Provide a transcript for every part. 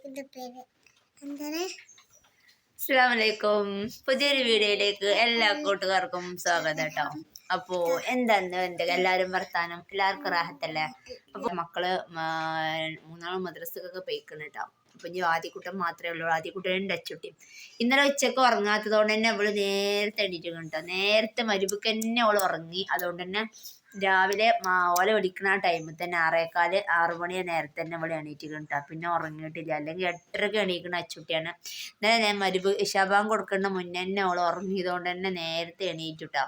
കേക്കിന്റെ പേര്. എന്താണ്? അസ്സാമലൈക്കും പുതിയൊരു വീഡിയോയിലേക്ക് എല്ലാ കൂട്ടുകാർക്കും സ്വാഗതം കേട്ടോ അപ്പോ എന്താന്ന് എന്റെ എല്ലാരും വർത്താനം? എല്ലാവർക്കും റാഹത്തല്ലേ? അപ്പൊ മക്കൾ മൂന്നാളും മദ്രസക്കൊക്കെ പോയിക്കണം കേട്ടോ അപ്പൊ ഇനി ആദ്യക്കുട്ടൻ മാത്രമേ ഉള്ളൂ. ആദ്യക്കുട്ടനും അച്ചുട്ടി. ഇന്നലെ ഉച്ചയ്ക്ക് ഉറങ്ങാത്തത് കൊണ്ട് തന്നെ അവൾ നേരത്തെ എണീറ്റ് കേട്ടോ നേരത്തെ മരുബുക്ക് തന്നെ അവൾ ഉറങ്ങി. അതുകൊണ്ട് തന്നെ രാവിലെ ഓല വിളിക്കണ ടൈമിൽ തന്നെ ആറേക്കാൽ ആറു മണി നേരത്തെ തന്നെ ഇവിടെ എണീറ്റ് കേട്ടോ പിന്നെ ഉറങ്ങിയിട്ടില്ല. അല്ലെങ്കിൽ എട്ടരക്ക് എണീക്കണ അച്ചുട്ടിയാണ്. എന്നാലും ഞാൻ മരുഭ ഇഷാബാൻ കൊടുക്കേണ്ട മുന്നേ തന്നെ അവൾ ഉറങ്ങിയതുകൊണ്ട് തന്നെ നേരത്തെ എണീറ്റുട്ടാ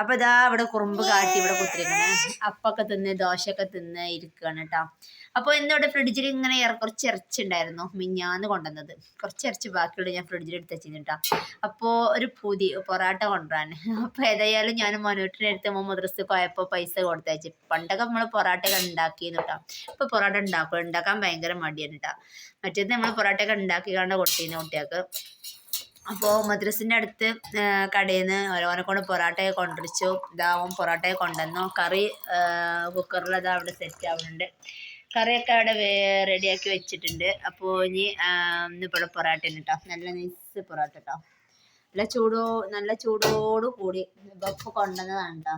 അപ്പൊ ഇതാ ഇവിടെ കുറുമ്പ് കാട്ടി ഇവിടെ കുത്തിരിക്കണേ. അപ്പൊക്കെ തിന്ന് ദോശയൊക്കെ തിന്ന് ഇരിക്കുകയാണ് കേട്ടോ. അപ്പോൾ ഇന്നിവിടെ ഫ്രിഡ്ജിൽ ഇങ്ങനെ കുറച്ച് ഇറച്ചി ഉണ്ടായിരുന്നു മിഞ്ഞാന്ന് കൊണ്ടുവന്നത്. കുറച്ച് ഇറച്ചി ബാക്കിയുള്ള ഞാൻ ഫ്രിഡ്ജിൽ എടുത്ത് വെച്ചിട്ടാ അപ്പോൾ ഒരു പുതി പൊറാട്ട കൊണ്ടുവരാൻ. അപ്പോൾ ഏതായാലും ഞാൻ മനോട്ടിന്റെ അടുത്ത് മദ്രസ പോയപ്പോൾ പൈസ കൊടുത്തയച്ചു പണ്ടൊക്കെ നമ്മൾ പൊറാട്ടയൊക്കെ ഉണ്ടാക്കിയെന്ന് കേട്ടോ. ഇപ്പോൾ പൊറാട്ട ഉണ്ടാക്കും. ഉണ്ടാക്കാൻ ഭയങ്കര മടിയാണ് കേട്ടോ. മറ്റേത് നമ്മൾ പൊറാട്ടയൊക്കെ ഉണ്ടാക്കി കണ്ട് കൊടുത്തിരുന്നു കുട്ടികൾക്ക്. അപ്പോൾ മദ്രസിന്റെ അടുത്ത് കടയിൽ നിന്ന് ഓരോനെ കൊണ്ട് പൊറോട്ടയെ കൊണ്ടുവച്ചു ഇതാവും പൊറോട്ടയെ കൊണ്ടുവന്നു. കറി കുക്കറിൽ അത് അവിടെ സെറ്റ് ആവുന്നുണ്ട്. കറിയൊക്കെ അവിടെ റെഡിയാക്കി വെച്ചിട്ടുണ്ട്. അപ്പോൾ ഇനി ഇന്നിപ്പോൾ പൊറോട്ട ഇവിടെ കേട്ടോ നല്ല നൈസ് പൊറോട്ട കേട്ടോ നല്ല ചൂടോ നല്ല ചൂടോട് കൂടി ഇപ്പോൾ കൊണ്ടുവന്നതാണ് കേട്ടോ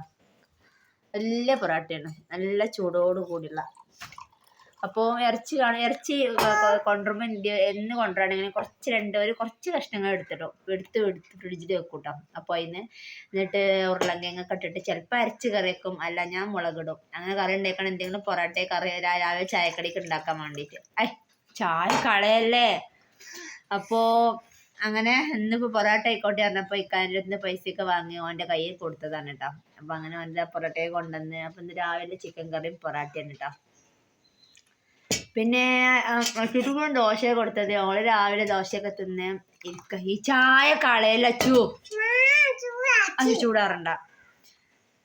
വലിയ പൊറോട്ടയാണ്. നല്ല ചൂടോട് കൂടിയുള്ള അപ്പോൾ ഇറച്ചി കാണും. ഇറച്ചി കൊണ്ടുവരുമ്പോൾ എന്ത് എന്ന് ഇങ്ങനെ കുറച്ച് രണ്ട് ഒരു കുറച്ച് കഷ്ണങ്ങൾ എടുത്തിട്ടോ എടുത്ത് എടുത്ത് ഫ്രിഡ്ജിൽ വെക്കും കേട്ടോ അപ്പോൾ അതിന് എന്നിട്ട് ഉരുളങ്കിഴങ്ങൊക്കെ ഇട്ടിട്ട് ചിലപ്പോൾ അരച്ച് കറി വെക്കും. അല്ല ഞാൻ മുളകിടും. അങ്ങനെ കറി ഉണ്ടാക്കണം എന്തെങ്കിലും പൊറോട്ട കറി രാവിലെ ചായക്കടിക്ക് ഉണ്ടാക്കാൻ വേണ്ടിയിട്ട് ഐ ചായ കളയല്ലേ? അപ്പോൾ അങ്ങനെ ഇന്നിപ്പോൾ പൊറോട്ട ആയിക്കോട്ടെ പറഞ്ഞപ്പോൾ ഇക്കാന്റെ അടുത്ത് പൈസയൊക്കെ വാങ്ങി ഓന്റെ കയ്യിൽ കൊടുത്തതാണ് കേട്ടോ അപ്പോൾ അങ്ങനെ ഓന്റെ പൊറോട്ടയെ കൊണ്ടുവന്ന് അപ്പോൾ ഇന്ന് രാവിലെ ചിക്കൻ കറിയും പൊറോട്ടയാണ് കേട്ടോ പിന്നെ ചുറ്റുകൂടും ദോശ കൊടുത്തത്. ഓൾ രാവിലെ ദോശയൊക്കെ തിന്ന് ഈ ചായ കളയല്ല അച്ചു. അത് ചൂടാറണ്ട.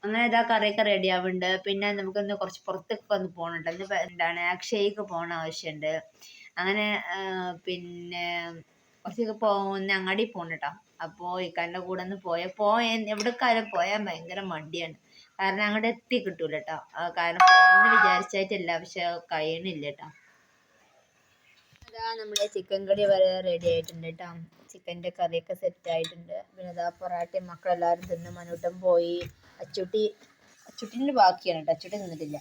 അങ്ങനെ ഇതാ കറിയൊക്കെ റെഡി ആവുന്നുണ്ട് പിന്നെ നമുക്കൊന്ന് കുറച്ച് പുറത്തൊക്കെ ഒന്ന് പോകണുണ്ട് ഇന്ന് എന്താണ് അക്ഷയ്ക്ക് പോകണ ആവശ്യമുണ്ട് അങ്ങനെ പിന്നെ കുറച്ചൊക്കെ പോകുന്ന അങ്ങാടി പോകണം കേട്ടോ അപ്പോൾ കൂടെ ഒന്ന് പോയ പോയ എവിടെക്കാരും പോയാൽ ഭയങ്കര മടിയാണ്. കാരണം അങ്ങോട്ട് എത്തി കിട്ടൂല കേട്ടോ കാരണം പോകണമെന്ന് വിചാരിച്ചായിട്ടില്ല. പക്ഷെ കഴിയണില്ല കേട്ടോ അതാ നമ്മുടെ ചിക്കൻ കറി വരെ റെഡി ആയിട്ടുണ്ട് കേട്ടോ ചിക്കന്റെ കറിയൊക്കെ സെറ്റ് ആയിട്ടുണ്ട്. പിന്നെ ഇതാ പൊറാട്ടയും മക്കളെല്ലാവരും തിന്ന് മനൂട്ടം പോയി. അച്ചുട്ടി അച്ചുട്ടിന്റെ ബാക്കിയാണ് കേട്ടോ അച്ചുട്ടി നിന്നിട്ടില്ല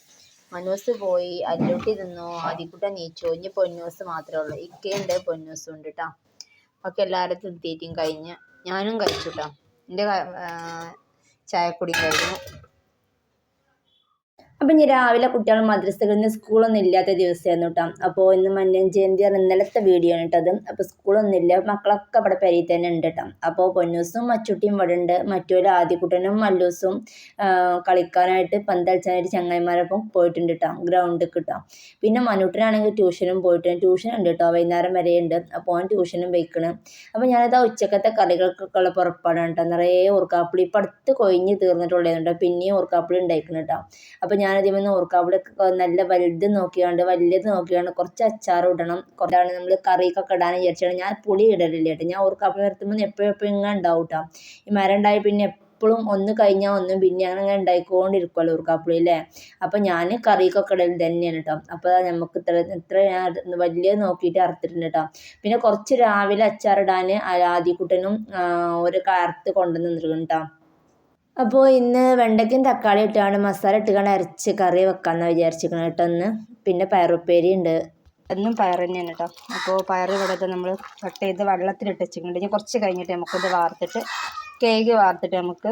മനൂസ് പോയി അല്ലൂട്ടി തിന്നു ആദ്യക്കുട്ടൻ നീച്ചു. ഇനി പൊന്നൂസ് മാത്രമേ ഉള്ളൂ. ഇക്കയുണ്ട് പൊന്നൂസും ഉണ്ട് കേട്ടോ ഒക്കെ എല്ലാവരും തിന്നിട്ടും കഴിഞ്ഞ് ഞാനും കഴിച്ചു കേട്ടോ എന്റെ കുടി കഴിഞ്ഞു. അപ്പം ഇനി രാവിലെ കുട്ടികൾ മദ്രസകളിൽ നിന്ന് സ്കൂളൊന്നും ഇല്ലാത്ത ദിവസമായിരുന്നു കേട്ടോ അപ്പോൾ ഇന്ന് മഞ്ഞൻ ജയന്തി പറഞ്ഞ ഇന്നലത്തെ വീഡിയോ ആണ് കേട്ടത് അപ്പോൾ സ്കൂളൊന്നും ഇല്ല. മക്കളൊക്കെ അവിടെ പെരിയിൽ തന്നെ ഉണ്ട് കേട്ടോ അപ്പോൾ പൊന്നൂസും മച്ചുട്ടിയും ഇവിടെ ഉണ്ട്. മറ്റൊരു ആദ്യക്കുട്ടനും മല്ലൂസും കളിക്കാനായിട്ട് പന്തളിച്ചാനായിട്ട് ചങ്ങായിമാരൊപ്പം പോയിട്ടുണ്ട് കേട്ടോ ഗ്രൗണ്ടിൽ കിട്ടാം പിന്നെ മനുട്ടനാണെങ്കിൽ ട്യൂഷനും പോയിട്ടുണ്ട്. ട്യൂഷൻ ഉണ്ട് കേട്ടോ വൈകുന്നേരം വരെ ഉണ്ട്. അപ്പോൾ അവൻ ട്യൂഷനും വയ്ക്കണം അപ്പോൾ ഞാനത് ആ ഉച്ചക്കത്തെ കറികൾക്കൊക്കെ ഉള്ള പുറപ്പാടാണ് കേട്ടോ നിറയെ ഓർക്കാപ്പിളി ഇപ്പം അടുത്ത് കൊഴിഞ്ഞ് തീർന്നിട്ടുള്ളതുണ്ട് പിന്നെയും ഓർക്കാപ്പിളി ഉണ്ടായിക്കണം കേട്ടോ അപ്പോൾ ഞാനതിൽ ഓർക്കാം. അവിടെ നല്ല വലുത് നോക്കിയാണ്ട് വലിയത് നോക്കിയാണ്ട് കുറച്ച് അച്ചാർ ഇടണം. കുറച്ചാണ് നമ്മൾ കറിക്കൊക്കെ ഇടാൻ വിചാരിച്ചാണ്. ഞാൻ പുളി ഇടലില്ല കേട്ടോ. ഞാൻ ഓർക്കാപ്പിളി നിർത്തുമ്പോൾ എപ്പോഴും എപ്പോഴും ഇങ്ങനെ ഉണ്ടാവും കേട്ടോ. ഈ മരം ഉണ്ടായി പിന്നെ എപ്പോഴും ഒന്ന് കഴിഞ്ഞാൽ ഒന്നും പിന്നെ അങ്ങനെ ഉണ്ടായിക്കൊണ്ടിരിക്കുമല്ലോ ഓർക്കാപ്പുളി അല്ലേ? അപ്പോൾ ഞാൻ കറിക്കൊക്കെ ഇടൽ തന്നെയാണ് കേട്ടോ. അപ്പോൾ നമുക്ക് ഇത്ര ഇത്ര ഞാൻ വലിയ നോക്കിയിട്ട് അറുത്തിട്ടുണ്ട് കേട്ടോ. പിന്നെ കുറച്ച് രാവിലെ അച്ചാറിടാൻ ആദ്യക്കുട്ടനും ഒരു കറുത്ത് കൊണ്ടുവന്ന് നിന്നിരിക്കുന്നു കേട്ടോ. അപ്പോൾ ഇന്ന് വെണ്ടയ്ക്കും തക്കാളി ഇട്ടാണ് മസാല ഇട്ടുകൊണ്ട് അരച്ച് കറി വെക്കാമെന്ന് വിചാരിച്ചിരിക്കണം കേട്ടോ ഇന്ന്. പിന്നെ പയറുപ്പേരി ഉണ്ട് എന്നും പയർ തന്നെയാണ് കേട്ടോ അപ്പോൾ പയർ ഇവിടെ നമ്മൾ കട്ട് ചെയ്ത് വെള്ളത്തിലിട്ട് വെച്ചിട്ടുണ്ട്. ഇനി കുറച്ച് കഴിഞ്ഞിട്ട് നമുക്കിത് വാർത്തിട്ട് കേക്ക് വാർത്തിട്ട് നമുക്ക്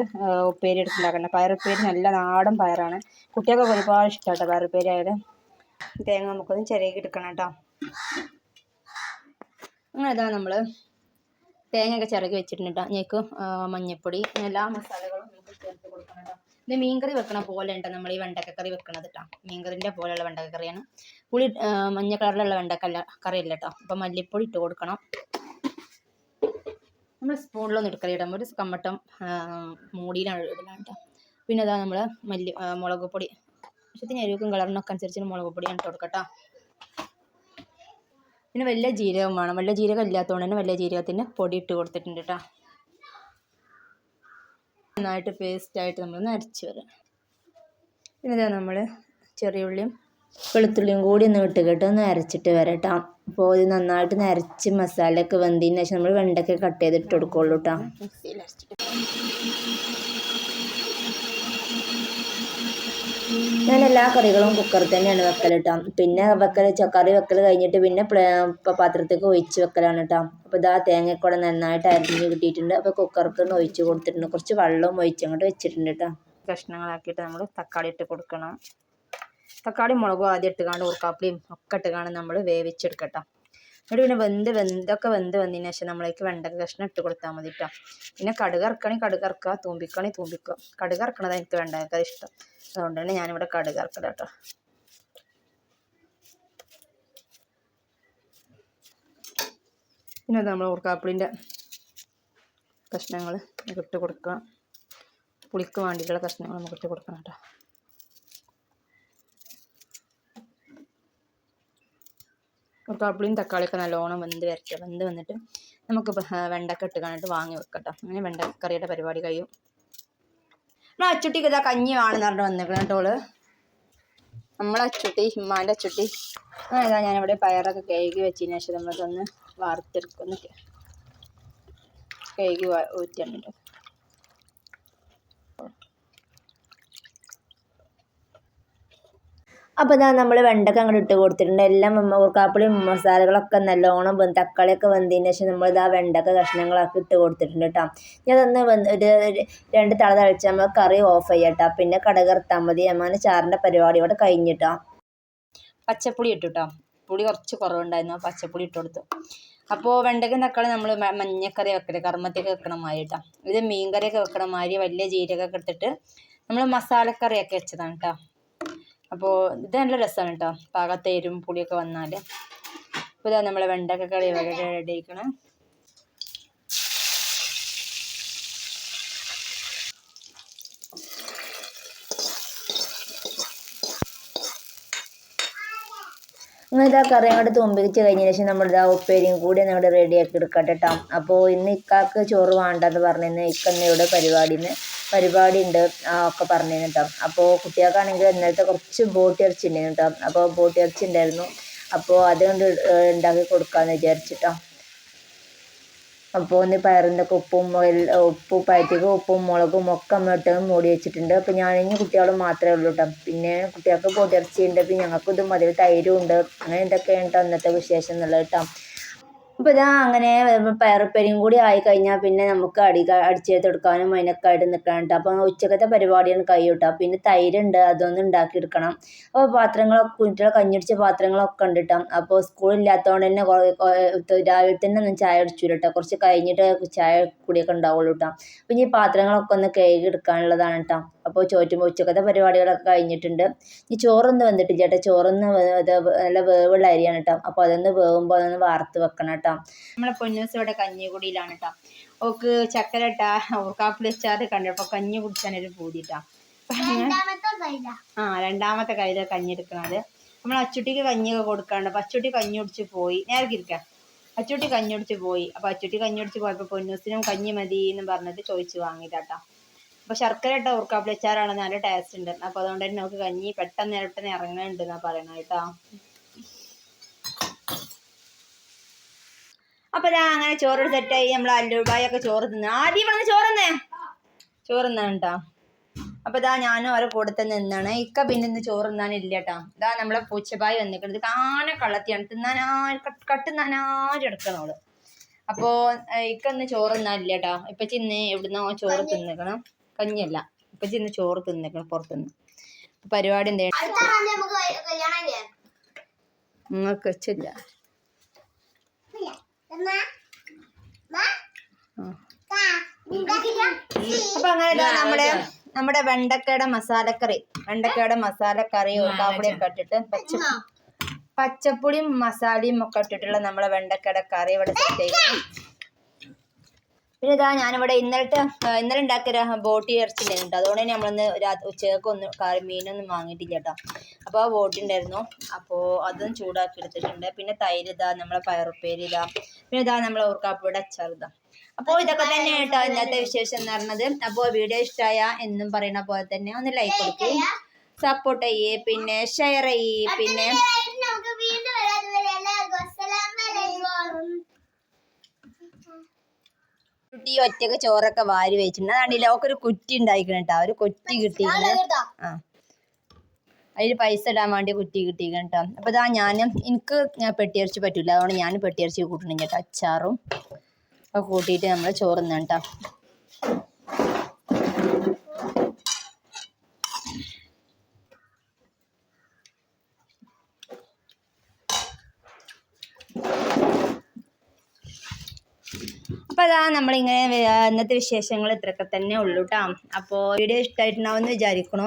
ഉപ്പേരി എടുത്തുണ്ടാക്കണം പയറുപ്പേരി നല്ല നാടൻ പയറാണ്. കുട്ടികൾക്ക് ഒരുപാട് ഇഷ്ടമാട്ടോ പയറുപ്പേരി ആയാലും തേങ്ങ നമുക്കൊന്ന് ചെറിയ എടുക്കണം കേട്ടോ അങ്ങനെ ഇതാ നമ്മൾ തേങ്ങയൊക്കെ ചിറകി വെച്ചിട്ടുണ്ട് കേട്ടോ ഞങ്ങൾക്ക് മഞ്ഞൾപ്പൊടി എല്ലാ മസാലകളും ചേർത്ത് കൊടുക്കണം കേട്ടോ ഇത് മീൻകറി വെക്കണ പോലെ ഉണ്ട് നമ്മൾ ഈ വെണ്ടക്കക്കറി വെക്കണത് കേട്ടോ മീൻകറിന്റെ പോലെയുള്ള വെണ്ടക്കക്കറിയാണ്. പുളി മഞ്ഞ കളറിലുള്ള കറി അല്ല കേട്ടോ അപ്പോൾ മല്ലിപ്പൊടി ഇട്ട് കൊടുക്കണം. നമ്മൾ സ്പൂണിലൊന്നും എടുക്കല ഇടാം ഒരു കമ്മട്ടം മൂടിയിലാണ് ഇടലാണ് കേട്ടോ പിന്നെ അതാ നമ്മൾ മല്ലി മുളക് പൊടി. ആവശ്യത്തിന് എരിവും കളറിനൊക്കെ അനുസരിച്ച് മുളക് പൊടിയാണ് ഇട്ട് കൊടുക്കട്ടോ പിന്നെ വലിയ ജീരകം വേണം. വലിയ ജീരകം ഇല്ലാത്തതുകൊണ്ട് തന്നെ വലിയ ജീരകത്തിന്റെ പൊടി ഇട്ട് കൊടുത്തിട്ടുണ്ട് കേട്ടോ നന്നായിട്ട് പേസ്റ്റായിട്ട് നമ്മളൊന്ന് അരച്ച് വരാം പിന്നെ നമ്മൾ ചെറിയ ഉള്ളിയും വെളുത്തുള്ളിയും കൂടി ഒന്ന് ഇട്ട് കേട്ടോ ഒന്ന് അരച്ചിട്ട് വരട്ടാം അപ്പോൾ ഇത് നന്നായിട്ട് നരച്ച് മസാലയൊക്കെ വെന്തതിന് ശേഷം നമ്മൾ വെണ്ടയ്ക്ക കട്ട് ചെയ്തിട്ട് കൊടുക്കുള്ളൂ കേട്ടോ ഞാൻ എല്ലാ കറികളും കുക്കറിൽ തന്നെയാണ് വെക്കൽ കേട്ടോ പിന്നെ വെക്കൽ കറി വെക്കൽ കഴിഞ്ഞിട്ട് പിന്നെ പാത്രത്തേക്ക് ഒഴിച്ച് വെക്കലാണ് കേട്ടോ അപ്പോൾ ഇതാ തേങ്ങയൊക്കെ നന്നായിട്ട് അരിഞ്ഞ് കിട്ടിയിട്ടുണ്ട്. അപ്പോൾ കുക്കർക്ക് ഒഴിച്ച് കൊടുത്തിട്ടുണ്ട്. കുറച്ച് വെള്ളവും ഒഴിച്ച് അങ്ങോട്ട് വെച്ചിട്ടുണ്ട് കേട്ടോ കഷ്ണങ്ങളാക്കിയിട്ട് നമ്മൾ തക്കാളി ഇട്ട് കൊടുക്കണം. തക്കാളി മുളകും ആദ്യം ഇട്ടുകാണ്ട് ഉറുക്കാപ്പിളിയും ഒക്കെ ഇട്ടുകാണ്ട് നമ്മൾ വേവിച്ചെടുക്കട്ടോ. എന്നിട്ട് പിന്നെ വെന്ത് വെന്തൊക്കെ വെന്ത് വന്നതിന് ശേഷം നമ്മളേക്ക് വെണ്ടക്ക കഷ്ണം ഇട്ട് കൊടുത്താൽ മതി കേട്ടോ പിന്നെ കടുക് കടുകറക്കുക തൂമ്പിക്കണി തൂമ്പിക്കുക. കടുക് ഇറക്കണത് എനിക്ക് വെണ്ടക്ക ഇഷ്ടം. അതുകൊണ്ട് തന്നെ ഞാനിവിടെ കടുക് ഇറക്കല കേട്ടോ പിന്നെ നമ്മൾ ഓർക്കാപ്പിളിന്റെ കഷ്ണങ്ങൾ ഇട്ട് കൊടുക്കുക പുളിക്ക് വേണ്ടിയിട്ടുള്ള കഷ്ണങ്ങൾ നമുക്ക് ഇട്ട് കൊടുക്കണം കേട്ടോ ഉറുക്കാപ്പിളിയും തക്കാളിയൊക്കെ നല്ലോണം വെന്ത് വരട്ടെ. വെന്ത് വന്നിട്ട് നമുക്ക് വെണ്ടക്ക ഇട്ട് വാങ്ങി വെക്കട്ടോ. അങ്ങനെ വെണ്ടക്കറിയുടെ പരിപാടി കഴിയും. നമ്മളെ അച്ചുട്ടിക്ക് ഇതാ കഞ്ഞി വേണമെന്ന് പറഞ്ഞിട്ട് വന്നേക്കണം കേട്ടോ ഓൾ. നമ്മളെ അച്ചുട്ടി ഹിമ്മാന്റെ അച്ചുട്ടി. അതാ ഞാനിവിടെ പയറൊക്കെ കഴുകി വെച്ചതിന് ശേഷം നമ്മൾക്കൊന്ന് വാർത്തെടുക്കുന്നു കഴുകി ഊറ്റാണ് കേട്ടോ അപ്പോൾ ഇതാ നമ്മൾ വെണ്ടക്ക അങ്ങോട്ട് ഇട്ട് കൊടുത്തിട്ടുണ്ട്. എല്ലാം കാപ്പിളിയും മസാലകളൊക്കെ നല്ലോണം വെന്ത് തക്കാളിയൊക്കെ വെന്തതിന് ശേഷം നമ്മൾ ഇതാ വെണ്ടക്ക കഷ്ണങ്ങളൊക്കെ ഇട്ട് കൊടുത്തിട്ടുണ്ട് കേട്ടോ ഞാൻ തന്നെ ഒരു രണ്ട് തള തളിച്ച് നമ്മൾ കറി ഓഫ് ചെയ്യട്ടോ പിന്നെ കടകർത്താൽ മതി. അങ്ങനെ ചാറിന്റെ പരിപാടി ഇവിടെ കഴിഞ്ഞിട്ടോ പച്ചപ്പുളി ഇട്ടു കേട്ടോ പുളി കുറച്ച് കുറവുണ്ടായിരുന്നു. പച്ചപ്പുളി ഇട്ട് കൊടുത്തു. അപ്പോൾ വെണ്ടയ്ക്കും തക്കാളി നമ്മൾ മഞ്ഞക്കറി വെക്കൽ കർമ്മത്തേക്ക് വെക്കണ മാതിരി കേട്ടോ ഇത് മീൻകറിയൊക്കെ വെക്കണ മാതിരി വലിയ ജീരകമൊക്കെ എടുത്തിട്ട് നമ്മൾ മസാലക്കറിയൊക്കെ വെച്ചതാണ് കേട്ടോ അപ്പോൾ ഇത് നല്ല രസമാണ് കേട്ടോ പാകത്തെ എരും പുളിയൊക്കെ വന്നാൽ അപ്പോൾ ഇതാ നമ്മളെ വെണ്ടക്ക കറി റെഡി ആയിക്കണം അങ്ങനെ ഇതാ കറി അങ്ങോട്ട് തുമ്പിച്ച് കഴിഞ്ഞതിന് ശേഷം നമ്മൾ ഇതാ ഉപ്പേരിയും കൂടി അങ്ങോട്ട് റെഡിയാക്കി എടുക്കട്ടെ കേട്ടോ അപ്പോൾ ഇന്ന് ഇക്കാക്ക് ചോറ് വേണ്ടെന്ന് പറഞ്ഞിരുന്നു ഇക്കന്ന് ഇവിടെ പരിപാടിന്ന്. പരിപാടി ഉണ്ട് ഒക്കെ പറഞ്ഞിരുന്നു കേട്ടോ. അപ്പോൾ കുട്ടികൾക്കാണെങ്കിൽ ഇന്നലത്തെ കുറച്ച് ബോട്ട് ഇറച്ചി ഉണ്ടായിരുന്നു കേട്ടോ. അപ്പോൾ ബോട്ടി ഇറച്ചി ഉണ്ടായിരുന്നു അപ്പോൾ അതുകൊണ്ട് ഉണ്ടാക്കി കൊടുക്കാമെന്ന് വിചാരിച്ചിട്ടോ. അപ്പോൾ ഒന്ന് പയറിന്റെയൊക്കെ ഉപ്പും ഉപ്പ് പഴത്തേക്ക് ഉപ്പും മുളകും ഒക്കെ അമ്മ ഇട്ട് മൂടി വെച്ചിട്ടുണ്ട്. അപ്പോൾ ഞാനിനി കുട്ടികളും മാത്രമേ ഉള്ളൂ കേട്ടോ. പിന്നെ കുട്ടികൾക്ക് പൊതിർച്ചി ഉണ്ട് പിന്നെ ഞങ്ങൾക്ക് ഇത് മതി. തൈരും ഉണ്ട്. അങ്ങനെ ഇതൊക്കെയാണ് കേട്ടോ ഇന്നത്തെ വിശേഷം എന്നുള്ളത് കേട്ടോ അപ്പോൾ ഇതാ അങ്ങനെ പയറുപ്പേരിയും കൂടി ആയി കഴിഞ്ഞാൽ പിന്നെ നമുക്ക് അടി അടിച്ചേർത്ത് കൊടുക്കാനും അതിനൊക്കെ ആയിട്ട് നിൽക്കണം കേട്ടോ അപ്പോൾ ഉച്ചക്കത്തെ പരിപാടിയാണ് കൈയിട്ടാ പിന്നെ തൈരുണ്ട് അതൊന്നും ഉണ്ടാക്കിയെടുക്കണം അപ്പോൾ പാത്രങ്ങളൊക്കെ കുട്ടികളെ കഞ്ഞിടിച്ച പാത്രങ്ങളൊക്കെ ഉണ്ട് കേട്ടോ അപ്പോൾ സ്കൂളില്ലാത്തതുകൊണ്ട് തന്നെ രാവിലെ തന്നെ ഒന്നും ചായ അടിച്ചില്ല കേട്ടോ കുറച്ച് കഴിഞ്ഞിട്ട് ചായ കുടിയൊക്കെ ഉണ്ടാവുള്ളൂ കേട്ടോ പിന്നെ ഈ പാത്രങ്ങളൊക്കെ ഒന്ന് കഴുകി എടുക്കാനുള്ളതാണ് കേട്ടോ അപ്പോൾ ചോറ്റുമ്പോൾ ഉച്ചക്കത്തെ പരിപാടികളൊക്കെ കഴിഞ്ഞിട്ടുണ്ട്. ഈ ചോറൊന്നും വന്നിട്ടില്ല ചേട്ടാ ചോറൊന്ന് നല്ല വേവുള്ള അരിയാണ് കേട്ടോ. അപ്പോൾ അതൊന്ന് വേവുമ്പോൾ അതൊന്ന് വാർത്ത് വെക്കണം കേട്ടോ. നമ്മളെ പൊന്നൂസ് ഇവിടെ കഞ്ഞിക്കുടിയിലാണ് കേട്ടോ. ഓക്ക് ചക്കര ഇട്ടാ കാപ്പിളി വെച്ചാറ് കണ്ടപ്പോൾ കഞ്ഞി കുടിച്ചാനൊരു പൂതിട്ടാ ആ രണ്ടാമത്തെ കയ്യിൽ കഞ്ഞി എടുക്കണത്. നമ്മൾ അച്ചുട്ടിക്ക് കഞ്ഞിയൊക്കെ കൊടുക്കാണ്ട് അപ്പം അച്ചുട്ടി കഞ്ഞി കുടിച്ച് പോയി. നേരക്കിരിക്ക അച്ചുട്ടി കഞ്ഞി കുടിച്ച് പോയി. അപ്പം അച്ചുട്ടി കഞ്ഞി കുടിച്ച് പോയപ്പോൾ പൊന്നൂസിനും കഞ്ഞി മതി എന്ന് പറഞ്ഞിട്ട് ചോദിച്ചു വാങ്ങിയിട്ടാ അപ്പോൾ ശർക്കര ഇട്ട ഊർക്കാപ്പിളി അച്ചാറാണ് നല്ല ടേസ്റ്റ് ഉണ്ട് അപ്പോൾ അതുകൊണ്ട് തന്നെ നമുക്ക് കഞ്ഞി പെട്ടെന്ന് പെട്ടെന്ന് ഇറങ്ങുന്നുണ്ട് എന്നാ പറയണത് കേട്ടോ. അപ്പോൾ ഇതാ അങ്ങനെ ചോറ് സെറ്റായി നമ്മൾ അല്ലുബായൊക്കെ ചോറ് തിന്നു. ആദ്യം ഇവിടെ ചോറ് തിന്നേ? ചോറ് തിന്നാണ് കേട്ടോ അപ്പോൾ ഇതാ ഞാനും അവരെ കൂടെ തന്നെ നിന്നാണ്. ഇക്ക പിന്നെ ഇന്ന് ചോറ് തിന്നാനില്ല കേട്ടോ ഇതാ നമ്മളെ പൂച്ചപ്പായി വന്നിക്കുന്നത് കാന കള്ളത്തിയാണ്. തിന്നാനാ കട്ടുന്നാനാരും എടുക്കണോൾ അപ്പോൾ ഇക്ക ഇന്ന് ചോറ് തിന്നാനില്ല കേട്ടോ ഇപ്പം ഇന്ന് എവിടുന്നോ ചോറ് തിന്നിക്കണം. കഞ്ഞിയല്ല. ഇപ്പം ചെന്ന് ചോറ് തിന്നേക്കണം പുറത്തുനിന്ന് പരിപാടി നിങ്ങൾക്ക് വെച്ചില്ല? അപ്പൊ അങ്ങനെ നമ്മുടെ നമ്മുടെ വെണ്ടക്കയുടെ മസാലക്കറി. വെണ്ടക്കയുടെ മസാലക്കറി കാപ്പിടിയൊക്കെ ഇട്ടിട്ട് പച്ച? പച്ചപ്പുളിയും മസാലയും ഒക്കെ ഇട്ടിട്ടുള്ള നമ്മളെ വെണ്ടക്കയുടെ കറി ഇവിടെ സെറ്റ് ചെയ്തു പിന്നെ ഇതാ ഞാനിവിടെ ഇന്നലത്തെ ഇന്നലെ ഉണ്ടാക്കിയ ബോട്ടി ഇറച്ചി ഉണ്ടായിരുന്നു അതുകൊണ്ട് തന്നെ നമ്മളിന്ന് ഉച്ചയ്ക്ക് ഒന്ന് കറി മീനൊന്നും വാങ്ങിയിട്ടില്ല കേട്ടോ. അപ്പോൾ ആ ബോട്ടി ഉണ്ടായിരുന്നു. അപ്പോൾ അതും ചൂടാക്കി എടുത്തിട്ടുണ്ട്. പിന്നെ തൈര് ഇതാ നമ്മളെ പയറുപ്പേരി ഇതാ പിന്നെ ഇതാ നമ്മളെ ഊർക്കാപ്പൂടെ അച്ചാർ ഇതാ അപ്പോൾ ഇതൊക്കെ തന്നെ കേട്ടോ ഇന്നത്തെ വിശേഷം എന്ന് പറഞ്ഞത്. അപ്പോൾ വീഡിയോ ഇഷ്ടമായ എന്നും പറയുന്ന പോലെ തന്നെ ഒന്ന് ലൈക്ക് കൊടുക്കും. സപ്പോർട്ട് ചെയ്യേ പിന്നെ ഷെയർ ചെയ്യേ പിന്നെ നമുക്ക് വീണ്ടും വരാം അതുവരെ എല്ലാവർക്കും അസ്സലാമലൈക്കും കുട്ടി ഒറ്റയ്ക്ക് ചോറൊക്കെ വാരി വെച്ചിട്ടുണ്ട്. അതാണ്ടില്ല ഒരു കുറ്റി ഉണ്ടായിക്കണം കേട്ടോ ഒരു കുറ്റി കിട്ടിയിരിക്കണ ആ. അതിൽ പൈസ ഇടാൻ വേണ്ടി കുറ്റി കിട്ടിയിരിക്കണം കേട്ടോ അപ്പോൾ ഇതാ ഞാൻ എനിക്ക് ഞാൻ പെട്ടിയിറച്ചി പറ്റില്ല അതുകൊണ്ട് ഞാൻ പെട്ടിയിറച്ചി കൂട്ടണം കേട്ടോ അച്ചാറും ഒക്കെ കൂട്ടിയിട്ട് നമ്മൾ ചോറ് തിന്നാം കേട്ടോ അപ്പോൾ അതാ നമ്മളിങ്ങനെ ഇന്നത്തെ വിശേഷങ്ങൾ ഇത്രയൊക്കെ തന്നെ ഉള്ളൂ കേട്ടോ അപ്പോൾ വീഡിയോ ഇഷ്ടമായിട്ടുണ്ടാവുമെന്ന് വിചാരിക്കണു.